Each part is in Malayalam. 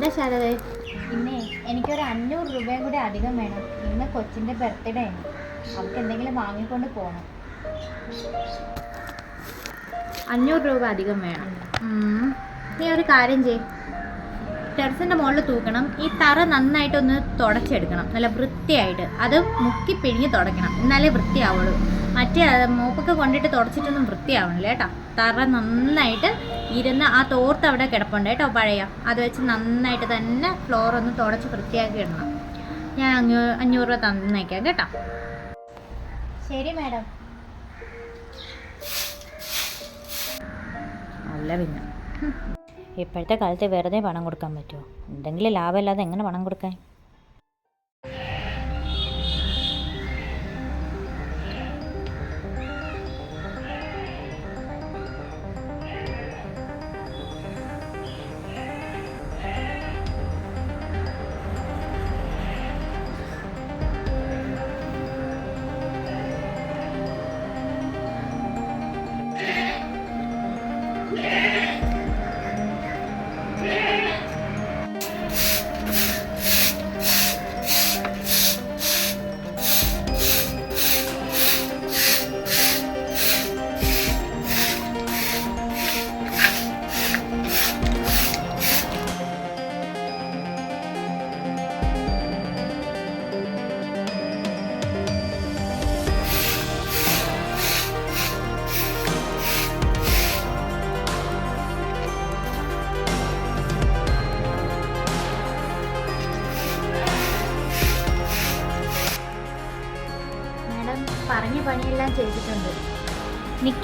എന്താ ശാരദ? പിന്നെ എനിക്കൊരു അഞ്ഞൂറ് രൂപയും കൂടി അധികം വേണം. ഇന്ന് കൊച്ചിന്റെ ബർത്ത്ഡേ ആണ്. അവൾക്ക് എന്തെങ്കിലും വാങ്ങിക്കൊണ്ട് പോകണം അഞ്ഞൂറ് രൂപ അധികം വേണം. നീ ഒരു കാര്യം ചെയ്. ടെറസിന്റെ മുകളിൽ തൂക്കണം. ഈ തറ നന്നായിട്ടൊന്ന് തുടച്ചെടുക്കണം. നല്ല വൃത്തിയായിട്ട്. അത് മുക്കി പിഴിഞ്ഞ് തുടയ്ക്കണം എന്നാലേ വൃത്തിയാവുള്ളൂ. മറ്റേ മൂപ്പൊക്കെ കൊണ്ടിട്ട് തുടച്ചിട്ടൊന്നും വൃത്തിയാവണില്ല കേട്ടോ. തറ നന്നായിട്ട് ഇരുന്ന് ആ തോർത്ത് അവിടെ കിടപ്പുണ്ട് കേട്ടോ പഴയ. അത് വെച്ച് നന്നായിട്ട് തന്നെ ഫ്ലോർ ഒന്ന് തുടച്ച് വൃത്തിയാക്കി ഇടണം. ഞാൻ അഞ്ഞൂ അഞ്ഞൂറ് രൂപ തന്നേക്കാം കേട്ടോ. ശരി മാഡം. അല്ല പിന്നെ. ഇപ്പോഴത്തെ കാലത്ത് വെറുതെ പണം കൊടുക്കാൻ പറ്റുമോ? എന്തെങ്കിലും ലാഭമില്ലാതെ എങ്ങനെ പണം കൊടുക്കാൻ?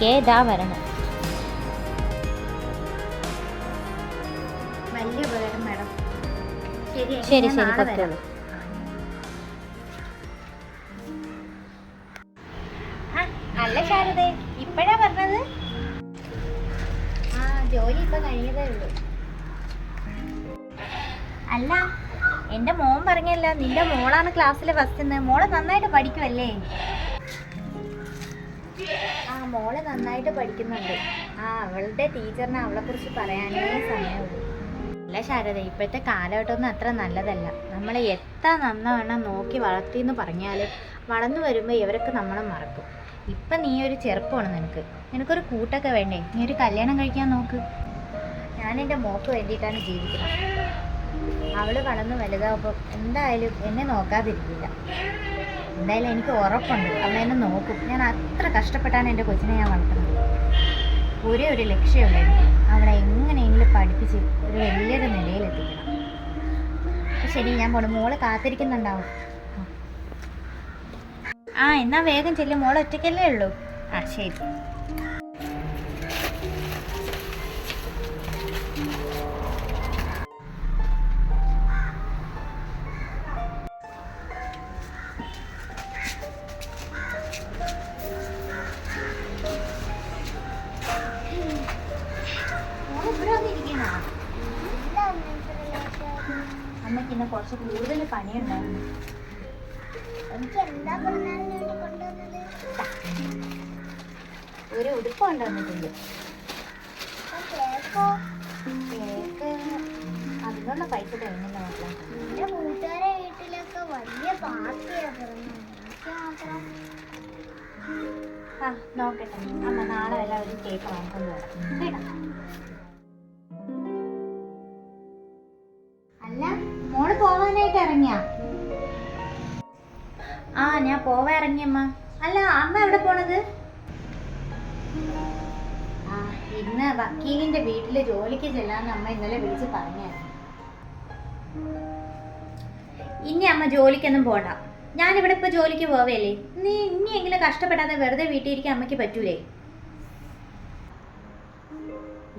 ഇതാ വലിയ ഉപകാരം മാഡം. ശരി ശരി വരാം. അല്ല ശാരദേ ഇപ്പോഴാ പറഞ്ഞത്? ആ ജോലി ഇപ്പൊ കഴിഞ്ഞതേ ഉള്ളൂ. അല്ല എന്റെ മോൻ പറഞ്ഞല്ല നിന്റെ മോളാണ് ക്ലാസ്സിലെ ഫസ്റ്റ് മോൾ നന്നായിട്ട് പഠിക്കുമല്ലേ മോൾ നന്നായിട്ട് പഠിക്കുന്നുണ്ട്. ആ അവളുടെ ടീച്ചറിന് അവളെ കുറിച്ച് പറയാനേ സമയമുള്ളൂ. അല്ല ശാരദ ഇപ്പോഴത്തെ കാലഘട്ടമൊന്നും അത്ര നല്ലതല്ല. നമ്മളെ എത്ര നന്നവണ്ണം നോക്കി വളർത്തി എന്ന് പറഞ്ഞാൽ വളർന്നു വരുമ്പോൾ ഇവരൊക്കെ നമ്മളെ മറക്കും. ഇപ്പം നീ ഒരു ചെറുപ്പമാണ് നിനക്ക്. നിനക്കൊരു കൂട്ടൊക്കെ വേണ്ടേ? നീ ഒരു കല്യാണം കഴിക്കാൻ നോക്ക്. ഞാൻ എന്റെ മോക്ക് വേണ്ടിയിട്ടാണ് ജീവിക്കുന്നത്. അവൾ വളർന്ന് വലുതാവുമ്പോൾ എന്തായാലും എന്നെ നോക്കാതിരിക്കില്ല. എന്തായാലും എനിക്ക് ഉറപ്പുണ്ട്. അവൾ എന്നെ നോക്കും. ഞാൻ അത്ര കഷ്ടപ്പെട്ടാണ് എന്റെ കൊച്ചിനെ ഞാൻ വളർത്തുന്നത്. ഒരേ ഒരു ലക്ഷ്യമുള്ള അവളെ എങ്ങനെയെങ്കിലും പഠിപ്പിച്ച് ഒരു വലിയൊരു നിലയിലെത്തിക്കണം ശരി ഞാൻ പോണു. മോൾ കാത്തിരിക്കുന്നുണ്ടാവും. ആ എന്നാ വേഗം ചെല്ലും. മോൾ ഒറ്റയ്ക്കല്ലേ ഉള്ളൂ? ആ ശരി. ഒരു ഉടുപ്പ് കൊണ്ടുവന്നിട്ടുണ്ട്. കേക്കോ? അതിനുള്ള പൈസ തരുന്നില്ല മക്കളെ? എന്റെ കൂട്ടുകാരെ വീട്ടിലൊക്കെ വലിയ പാർട്ടിയാണ് എനിക്ക് മാത്രം. ആ നോക്കട്ടെ. അമ്മ നാളെ എല്ലാവരും കേക്ക് വാങ്ങിക്കൊണ്ട് വരാം. കേട്ടോ? ഞാൻ പോവാ ഇറങ്ങിയമ്മ അല്ല അമ്മ എവിടെ പോണത്? ആ ഇന്ന് വക്കീലിന്റെ വീട്ടിൽ ജോലിക്ക് ചെല്ലാന്ന് അമ്മ ഇന്നലെ വിളിച്ച് പറഞ്ഞായിരുന്നു. ഇനി അമ്മ ജോലിക്കൊന്നും പോണ്ട. ഞാനിവിടെ ഇപ്പൊ ജോലിക്ക് പോവേലേ നീ ഇനിയെങ്കിലും കഷ്ടപ്പെടാതെ വെറുതെ വീട്ടിൽ ഇരിക്കാൻ അമ്മയ്ക്ക് പറ്റൂലേ?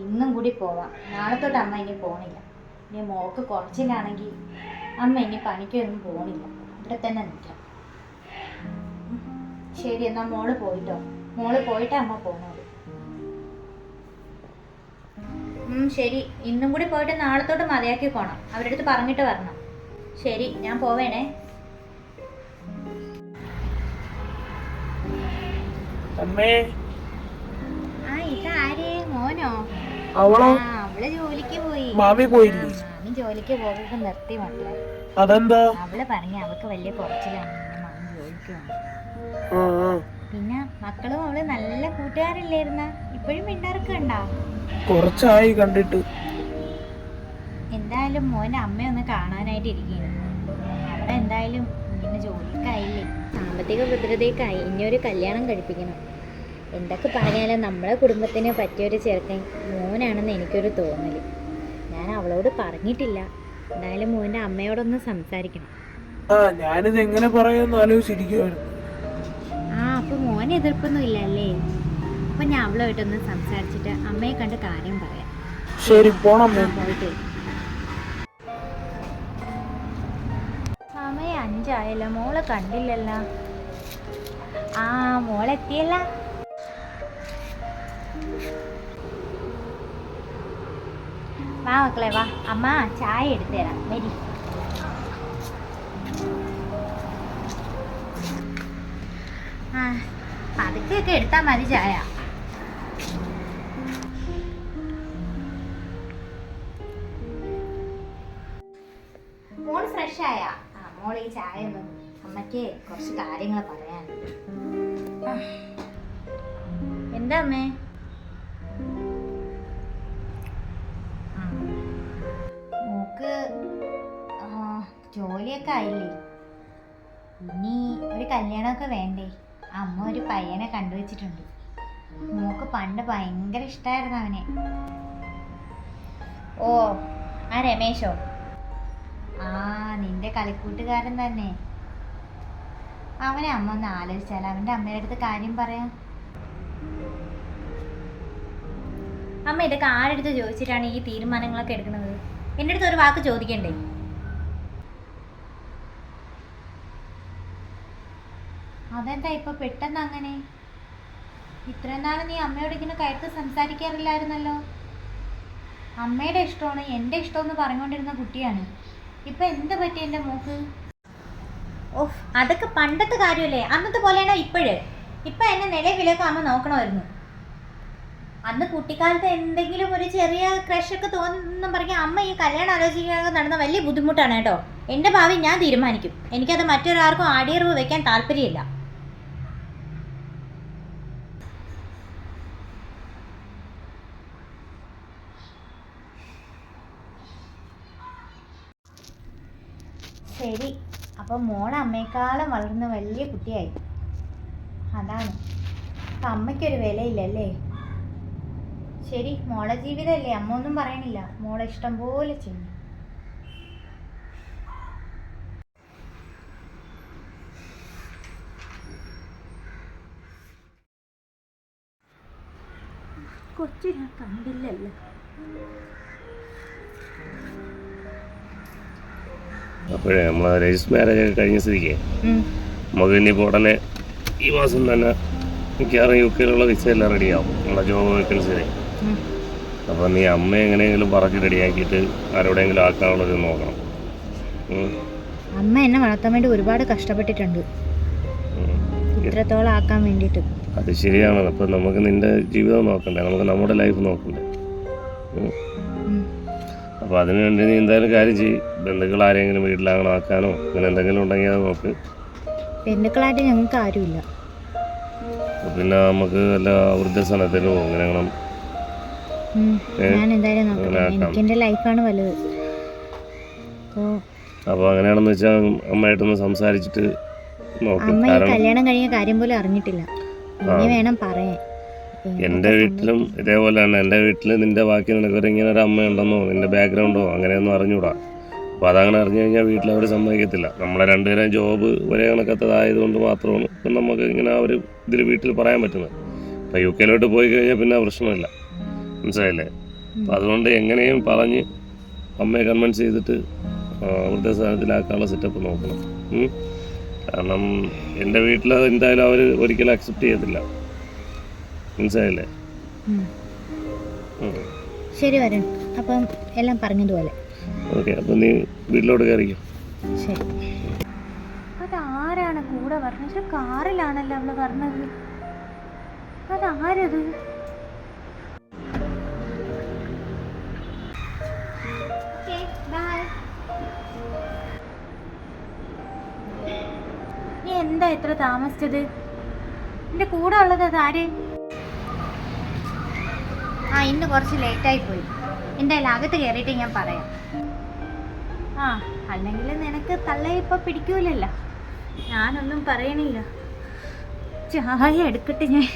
ഇന്നും കൂടി പോവാം. നാളെ തൊട്ട് അമ്മ ഇനി പോണില്ല. ഇനി മോക്ക് കുറച്ചിലാണെങ്കിൽ അമ്മ ഇനി പണിക്കൊന്നും പോണില്ല. ഇവിടെ തന്നെ നിൽക്കാം. ശരി എന്നാ മോൾ പോയിട്ടോ. മോൾ പോയിട്ട് അമ്മ പോണോളൂ ഉം, ശരി. ഇന്നും കൂടി പോയിട്ട് നാളത്തോട്ട് തൊട്ട് മതിയാക്കി പോണം. അവരുടെ അടുത്ത് പറഞ്ഞിട്ട് വരണം. ശരി ഞാൻ പോവേണേ. അമ്മേ. ആ ഇതാര്? മോനോ? അവളോ? ആ അവൾ ജോലിക്ക് പോയി. മാമി പോയില്ലേ? ജോലിക്ക് നിർത്തി മക്കളെ. അതെന്താ? അവൾ പറഞ്ഞ അവൾക്ക് വലിയ കുറച്ചിലാണ് ജോലിക്ക് ആ. പിന്നെ മക്കളും അവൾ നല്ല കൂട്ടുകാരല്ലായിരുന്ന? ഇപ്പോഴും മിണ്ടാറൊക്കെ ഉണ്ടാ കുറച്ചായി കണ്ടിട്ട്. എന്തായാലും മോന്റെ അമ്മയൊന്ന് കാണാനായിട്ട് ഇരിക്കുന്നു അവിടെ എന്തായാലും ഇങ്ങനെ ജോലിക്കായില്ലേ? സാമ്പത്തിക ഭദ്രതയ്ക്കായി ഇനിയൊരു കല്യാണം കഴിപ്പിക്കണം. എന്തൊക്കെ പറഞ്ഞാലും നമ്മളെ കുടുംബത്തിന് പറ്റിയൊരു ചെറുക്കൻ മോനാണെന്ന് എനിക്കൊരു തോന്നൽ ഞാൻ അവളോട് പറഞ്ഞിട്ടില്ല. എന്തായാലും മോന്റെ അമ്മയോടൊന്ന് സംസാരിക്കണം. ആ ഞാനിത് എങ്ങനെ പറയാന്ന് ആലോചിച്ചിരിക്കുവായിരുന്നു. എതിർപ്പൊന്നും ഇല്ല അല്ലേ അപ്പം ഞാൻ അവളുമായിട്ടൊന്ന് സംസാരിച്ചിട്ട് അമ്മയെ കണ്ട് കാര്യം പറയാം. ശരി പോണം പോയിട്ട്. സമയം അഞ്ചായല്ലോ മോളെ കണ്ടില്ലല്ലോ. ആ മോളെത്തിയല്ല വാ മക്കളെ വാ. അമ്മ ചായ എടുത്തു തരാം. വരി. ആ പതുക്കെയൊക്കെ എടുത്താൽ മതി ചായ. മോൾ ഫ്രഷ് ആയ. ആ മോൾ ഈ ചായ ഒന്ന് അമ്മയ്ക്ക് കുറച്ച് കാര്യങ്ങൾ പറയാനുണ്ട്. എന്താ അമ്മേ? ജോലിയൊക്കെ ആയില്ലേ? ഇനി ഒരു കല്യാണമൊക്കെ വേണ്ടേ? അമ്മ ഒരു പയ്യനെ കണ്ടുവച്ചിട്ടുണ്ട്. മോക്ക് പണ്ട് ഭയങ്കര ഇഷ്ടായിരുന്നു അവനെ. ഓ ആ രമേശോ? ആ നിന്റെ കളിക്കൂട്ടുകാരൻ തന്നെ. അവനെ അമ്മ ഒന്ന് ആലോചിച്ചാൽ അവന്റെ അമ്മയുടെ അടുത്ത് കാര്യം പറയാം. അമ്മ ഇതൊക്കെ ആരെടുത്ത് ചോദിച്ചിട്ടാണ് ഈ തീരുമാനങ്ങളൊക്കെ എടുക്കുന്നത്? എന്റെ അടുത്ത് ഒരു വാക്ക് ചോദിക്കണ്ടേ? അതെന്താ ഇപ്പൊ പെട്ടെന്ന് അങ്ങനെ? ഇത്രയും നാൾ നീ അമ്മയോട് ഇങ്ങനെ കയർത്ത് സംസാരിക്കാറില്ലായിരുന്നല്ലോ. അമ്മയുടെ ഇഷ്ടമാണ് എന്റെ ഇഷ്ടമെന്ന് പറഞ്ഞുകൊണ്ടിരുന്ന കുട്ടിയാണ്. ഇപ്പൊ എന്ത് പറ്റി എന്റെ മോക്ക്? ഓഹ് അതൊക്കെ പണ്ടത്തെ കാര്യമല്ലേ? അന്നത്തെ പോലെയാണോ ഇപ്പോഴ്? ഇപ്പൊ എന്നെ നിലവിലേക്ക് അമ്മ നോക്കണമായിരുന്നു. അന്ന് കുട്ടിക്കാലത്ത് എന്തെങ്കിലും ഒരു ചെറിയ ക്രഷൊക്കെ തോന്നുന്നു പറഞ്ഞാൽ അമ്മ ഈ കല്യാണം ആലോചിക്കാതെ നടന്ന വലിയ ബുദ്ധിമുട്ടാണ് കേട്ടോ. എന്റെ ഭാവി ഞാൻ തീരുമാനിക്കും. എനിക്കത് മറ്റൊരാൾക്കും ആടിയറിവ് വെക്കാൻ താല്പര്യമില്ല. ശരി. അപ്പം മോൾ അമ്മയെക്കാളും വളർന്ന വലിയ കുട്ടിയായി. അതാണ്. അപ്പം അമ്മയ്ക്കൊരു വിലയില്ലല്ലേ? ശരി മോളെ ജീവിതമല്ലേ? അമ്മ ഒന്നും പറയണില്ല. മോളെ ഇഷ്ടം പോലെ ചെയ്യും കൊച്ചു ഞാൻ കണ്ടില്ലല്ലോ. അപ്പോഴേ നമ്മൾ രജിസ്റ്റർ മാരേജ് ഒക്കെ കഴിഞ്ഞ സ്ഥിതിക്ക് നമുക്ക് ഇനിയിപ്പോൾ ഉടനെ ഈ മാസം തന്നെ മിക്കവാറും യു കെയിലുള്ള വിസ എല്ലാം റെഡിയാവും നമ്മളെ ജോബ് വേക്കൻസിനെ അപ്പോൾ നീ അമ്മ എങ്ങനെയെങ്കിലും പറഞ്ഞ് റെഡിയാക്കിയിട്ട് ആരോടെങ്കിലും ആക്കാനുള്ളത് നോക്കണം. അമ്മ എന്നെ വളർത്താൻ വേണ്ടി ഒരുപാട് കഷ്ടപ്പെട്ടിട്ടുണ്ട്. ഇത്രത്തോളം ആക്കാൻ വേണ്ടിയിട്ട്. അത് ശരിയാണ്. അപ്പം നമുക്ക് നിന്റെ ജീവിതം നോക്കണ്ടേ? നമുക്ക് നമ്മുടെ ലൈഫ് നോക്കണ്ടേ. അപ്പോൾ അതിന് വേണ്ടി നീ എന്തായാലും കാര്യം ചെയ്യും. ബന്ധുക്കൾ ആരെങ്കിലും വീട്ടിലാകണം ആക്കാനോ അങ്ങനെ എന്തെങ്കിലും ഉണ്ടെങ്കിൽ അത് നോക്ക്. ബന്ധുക്കളായിട്ട് ഞങ്ങൾക്ക് ആരുമില്ല. പിന്നെ നമുക്ക് വല്ല വൃദ്ധസനത്തിലോ അങ്ങനെ അങ്ങനെ ഞാൻ എന്തായാലും നോക്കാം. അങ്ങനെ ആക്കാം. എനിക്ക് എന്റെ ലൈഫാണ് വലുത്. അപ്പോൾ അപ്പോൾ അങ്ങനെയാണെന്ന് വെച്ചാൽ അമ്മയായിട്ടൊന്ന് സംസാരിച്ചിട്ട് നോക്കും. അമ്മ ഈ കല്യാണം കഴിഞ്ഞ കാര്യം പോലും അറിഞ്ഞിട്ടില്ല. ഇനി വേണം പറയാൻ. എന്റെ വീട്ടിലും ഇതേപോലെയാണ്. എന്റെ എന്റെ വീട്ടിൽ നിന്റെ ബാക്കി നിനക്കൊരു ഇങ്ങനെ ഒരു അമ്മയുണ്ടെന്നോ നിന്റെ ബാക്ക്ഗ്രൗണ്ടോ അങ്ങനെയൊന്നും അറിഞ്ഞൂടാ. അപ്പോൾ അതങ്ങനെ അറിഞ്ഞു കഴിഞ്ഞാൽ വീട്ടിൽ അവർ സമ്മതിക്കത്തില്ല. നമ്മളെ രണ്ടുപേരും ജോബ് ഒരേ കണക്കത്തതായതുകൊണ്ട് മാത്രമാണ് ഇപ്പം നമുക്ക് ഇങ്ങനെ ആ ഒരു ഇതിൽ വീട്ടിൽ പറയാൻ പറ്റുന്നത്. അപ്പോൾ യു കെയിലോട്ട് പോയി കഴിഞ്ഞാൽ പിന്നെ പ്രശ്നമില്ല. മനസ്സിലായില്ലേ? അപ്പം അതുകൊണ്ട് എങ്ങനെയും പറഞ്ഞ് അമ്മയെ കൺവിൻസ് ചെയ്തിട്ട് വൃദ്ധസ്ഥാനത്തിലാക്കാനുള്ള സെറ്റപ്പ് നോക്കണം. കാരണം എന്റെ വീട്ടിൽ എന്തായാലും അവർ ഒരിക്കലും അക്സെപ്റ്റ് ചെയ്യത്തില്ല. മനസ്സിലായില്ലേ? ശരി വരൻ അപ്പം എല്ലാം പറഞ്ഞതുപോലെ. ഓക്കെ അപ്പം നീ വീട്ടിലോട്ട് കയറിക്കോ. ശരി. അതാരാണ് കൂടെ പറഞ്ഞത് കാറിലാണല്ലോ അവൾ പറഞ്ഞത് അതാരത്? നീ എന്താ ഇത്ര താമസിച്ചത്? എന്റെ കൂടെ ഉള്ളത് അതാരേ? ആ ഇന്ന് കുറച്ച് ലേറ്റായി പോയി. എന്തായാലും അകത്ത് കയറിയിട്ട് ഞാൻ പറയാം. ആ അല്ലെങ്കിൽ നിനക്ക് തള്ള ഇപ്പം പിടിക്കൂലല്ലോ. ഞാനൊന്നും പറയണില്ല. ചായ എടുക്കട്ടെ ഞാൻ.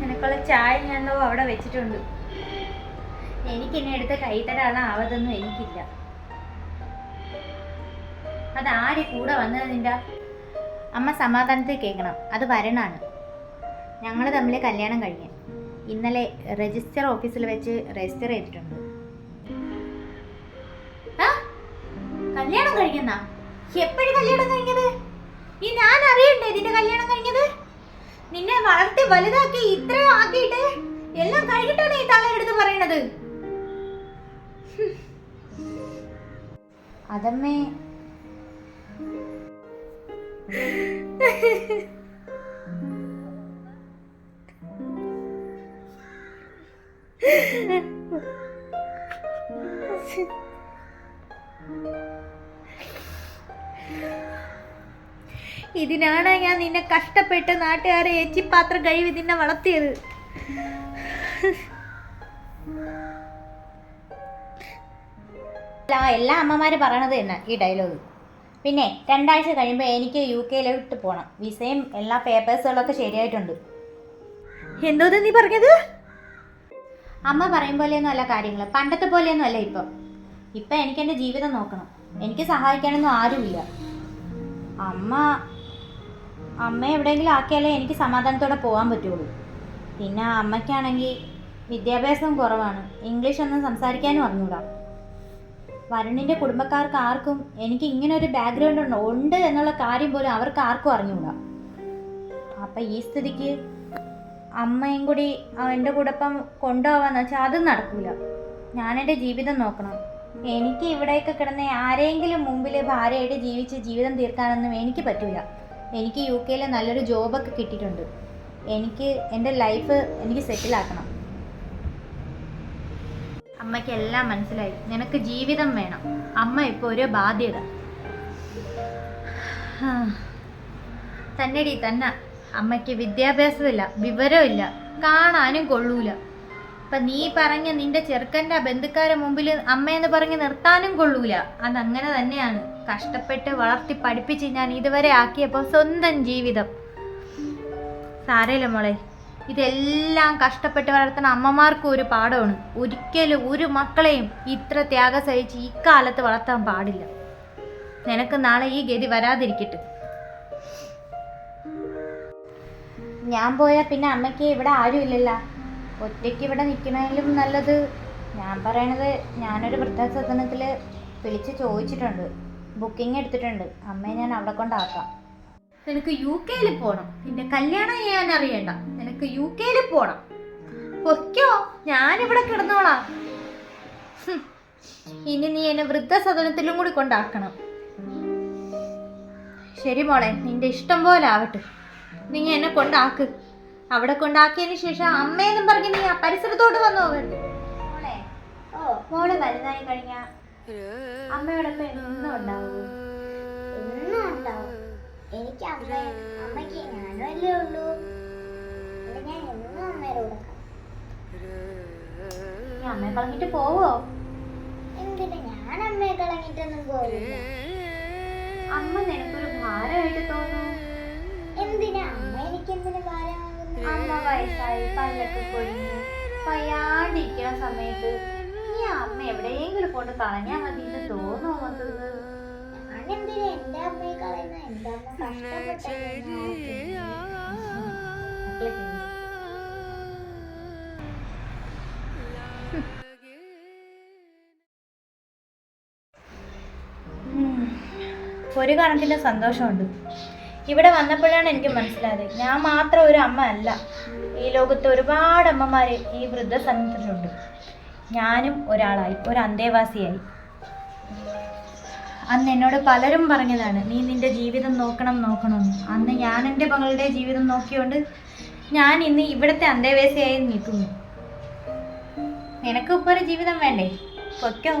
നിനക്കുള്ള ചായ ഞാനോ അവിടെ വെച്ചിട്ടുണ്ട്. എനിക്കിനി എടുത്ത കൈത്തരാണ് ആവതൊന്നും എനിക്കില്ല. അത് ആര് കൂടെ വന്നത് നിന്റെ? അമ്മ സമാധാനത്തിൽ കേൾക്കണം. അത് വരണാണ് ഞങ്ങൾ തമ്മിൽ കല്യാണം കഴിഞ്ഞു. ഇന്നലെ രജിസ്റ്റർ ഓഫീസിൽ വെച്ച് രജിസ്റ്റർ ചെയ്തിട്ടുണ്ട്? കല്യാണം കഴിക്കുന്ന എപ്പോഴും കല്യാണം കഴിഞ്ഞത്? ഈ ഞാൻ അറിയണ്ടേ നിന്റെ കല്യാണം കഴിഞ്ഞത്? നിന്നെ വളർത്തി വലുതാക്കി ഇത്രയും ആക്കിയിട്ട് എല്ലാം കഴിഞ്ഞിട്ടാണ് ഈ തള്ളയെടുത്ത് പറയണത്. അതമ്മേ. ഇതിനാണ് ഞാൻ നിന്നെ കഷ്ടപ്പെട്ട് നാട്ടുകാരെ എച്ചിപ്പാത്രം കഴിവ് നിന്നെ വളർത്തിയത്. അല്ല, എല്ലാ അമ്മമാരും പറയണത് തന്നെ ഈ ഡയലോഗ് പിന്നെ രണ്ടാഴ്ച കഴിയുമ്പോൾ എനിക്ക് യു കെയിലോട്ട് പോകണം വിസയും എല്ലാ പേപ്പേഴ്സുകളൊക്കെ ശരിയായിട്ടുണ്ട്. എന്തോ നീ പറഞ്ഞത്? അമ്മ പറയും പോലെയൊന്നും അല്ല കാര്യങ്ങൾ പണ്ടത്തെ പോലെയൊന്നും അല്ല ഇപ്പം. ഇപ്പം എനിക്ക് എന്റെ ജീവിതം നോക്കണം. എനിക്ക് സഹായിക്കാനൊന്നും ആരുമില്ല. അമ്മ അമ്മ എവിടെയെങ്കിലും ആക്കിയാലേ എനിക്ക് സമാധാനത്തോടെ പോകാൻ പറ്റുള്ളൂ. പിന്നെ അമ്മയ്ക്കാണെങ്കിൽ വിദ്യാഭ്യാസം കുറവാണ്. ഇംഗ്ലീഷ് ഒന്നും സംസാരിക്കാനും അറിഞ്ഞൂടാ. വരുണിന്റെ കുടുംബക്കാർക്ക് ആർക്കും എനിക്ക് ഇങ്ങനെ ഒരു ബാക്ക്ഗ്രൗണ്ട് ഉണ്ട്? എന്നുള്ള കാര്യം പോലും അവർക്ക് ആർക്കും അറിഞ്ഞുകൂടാ. അപ്പം ഈ സ്ഥിതിക്ക് അമ്മയും കൂടി എന്റെ കൂടൊപ്പം കൊണ്ടുപോവാന്ന് വെച്ചാൽ അതും നടക്കൂല. എന്റെ ജീവിതം നോക്കണം. എനിക്ക് ഇവിടെയൊക്കെ കിടന്ന ആരെങ്കിലും മുമ്പിൽ ഭാര്യയായിട്ട് ജീവിച്ച് ജീവിതം തീർക്കാനൊന്നും എനിക്ക് പറ്റൂല. എനിക്ക് യു കെയിൽ നല്ലൊരു ജോബൊക്കെ കിട്ടിയിട്ടുണ്ട്. എനിക്ക് എന്റെ ലൈഫ് എനിക്ക് സെറ്റിലാക്കണം അമ്മയ്ക്ക് എല്ലാം മനസ്സിലായി. നിനക്ക് ജീവിതം വേണം. അമ്മ ഇപ്പോൾ ഒരു ബാധ്യത. തന്നെടി തന്നെ. അമ്മയ്ക്ക് വിദ്യാഭ്യാസമില്ല വിവരമില്ല കാണാനും കൊള്ളൂല. ഇപ്പം നീ പറഞ്ഞ നിന്റെ ചെറുക്കന്റെ ബന്ധുക്കാരെ മുമ്പിൽ അമ്മയെന്ന് പറഞ്ഞ് നിർത്താനും കൊള്ളൂല. അതങ്ങനെ തന്നെയാണ്. കഷ്ടപ്പെട്ട് വളർത്തി പഠിപ്പിച്ച് ഞാൻ ഇതുവരെ ആക്കിയപ്പോൾ സ്വന്തം ജീവിതം. സാരയില്ല മോളെ. ഇതെല്ലാം കഷ്ടപ്പെട്ട് വളർത്തുന്ന അമ്മമാർക്കും ഒരു പാഠമാണ്. ഒരിക്കലും ഒരു മക്കളെയും ഇത്ര ത്യാഗം സഹിച്ച് ഇക്കാലത്ത് വളർത്താൻ പാടില്ല. നിനക്ക് നാളെ ഈ ഗതി വരാതിരിക്കട്ടെ. ഞാൻ പോയാൽ പിന്നെ അമ്മയ്ക്ക് ഇവിടെ ആരും ഇല്ലല്ലോ. ഒറ്റയ്ക്ക് ഇവിടെ നിൽക്കണേലും നല്ലത്. ഞാൻ പറയണത് ഞാനൊരു വൃദ്ധാസദനത്തിൽ വിളിച്ച് ചോദിച്ചിട്ടുണ്ട്. ബുക്കിംഗ് എടുത്തിട്ടുണ്ട്. അമ്മയെ ഞാൻ അവിടെ കൊണ്ടാക്കാം. നിനക്ക് യു കെയിൽ പോകണം നിന്റെ കല്യാണം ചെയ്യാൻ അറിയണ്ട നിനക്ക് യു കെയിൽ പോണം. പൊയ്ക്കോ ഞാനിവിടെ കിടന്നോളാം. ഇനി നീ എന്നെ വൃദ്ധസദനത്തിലും കൂടി കൊണ്ടാക്കണം. ശരി മോളെ നിന്റെ ഇഷ്ടം പോലെ ആവട്ടെ. നീ എന്നെ കൊണ്ടാക്ക്. അവിടെ കൊണ്ടാക്കിയതിന് ശേഷം അമ്മയെന്നും പറഞ്ഞ് നീ ആ പരിസരത്തോട്ട് വന്നു പോകരുത്. മോളെ വലുതായി കഴിഞ്ഞാ അമ്മയോടൊപ്പം എന്നും ഉണ്ടാവും. എനിക്ക് അമ്മ അമ്മയ്ക്ക് ഞാനല്ലേ ഉള്ളൂ. അമ്മയെ കളഞ്ഞിട്ട് പോവോ? എന്തിനാ ഞാൻ അമ്മയെ കളഞ്ഞിട്ടൊന്നും പോകില്ല അമ്മ നിനക്കൊരു ഭാരമായിട്ട് തോന്നുന്നു. എന്തിനാ അമ്മ എനിക്ക് എന്തിനു ഭാരമാകുന്നു? അമ്മ വയസ്സായി പല്ലൊക്കെ കൊഴിഞ്ഞ് വയ്യാണ്ടിരിക്കുന്ന സമയത്ത് നീ അമ്മ എവിടെയെങ്കിലും കൊണ്ട് കളഞ്ഞാൽ മതി എന്ന് മക്കൾക്ക്? ഞാൻ എന്തിനാ എന്റെ അമ്മയെ കളയുന്ന? എന്റെ അമ്മ കഷ്ടപ്പെട്ടല്ലേ? ഒരു കണക്കിന് സന്തോഷമുണ്ട്. ഇവിടെ വന്നപ്പോഴാണ് എനിക്ക് മനസ്സിലായത്. ഞാൻ മാത്രം ഒരു അമ്മ അല്ല. ഈ ലോകത്ത് ഒരുപാട് അമ്മമാർ ഈ വൃദ്ധസദനത്തിലുണ്ട്. ഞാനും ഒരാളായി ഒരു അന്തേവാസിയായി. അന്ന് എന്നോട് പലരും പറഞ്ഞതാണ് നീ നിന്റെ ജീവിതം നോക്കണം നോക്കണം. എന്ന്. അന്ന് ഞാൻ എന്റെ മകളുടെ ജീവിതം നോക്കിയോണ്ട് ഞാൻ ഇന്ന് ഇവിടുത്തെ അന്തേവാസിയായി നിൽക്കുന്നു. നിനക്ക് ഇപ്പോൾ ഒരു ജീവിതം വേണ്ടേ? പൊയ്ക്കോ.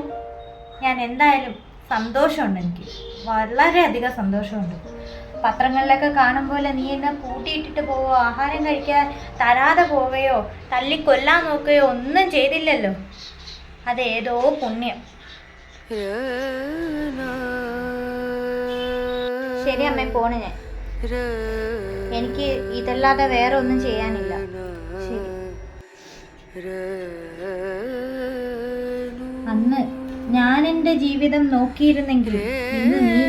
ഞാൻ എന്തായാലും സന്തോഷമുണ്ട് എനിക്ക്. വളരെയധികം സന്തോഷമുണ്ട്. പത്രങ്ങളിലൊക്കെ കാണുമ്പോൾ നീ എന്നെ കൂട്ടിയിട്ടിട്ട് പോവോ ആഹാരം കഴിക്കാൻ തരാതെ പോവുകയോ തല്ലിക്കൊല്ലാൻ നോക്കുകയോ ഒന്നും ചെയ്തില്ലല്ലോ. അതേതോ പുണ്യം. ശരി അമ്മ പോണ് ഞാൻ. എനിക്ക് ഇതല്ലാതെ വേറെ ഒന്നും ചെയ്യാനില്ല. ശരി. ഞാൻ എന്റെ ജീവിതം നോക്കിയിരുന്നെങ്കിൽ നീ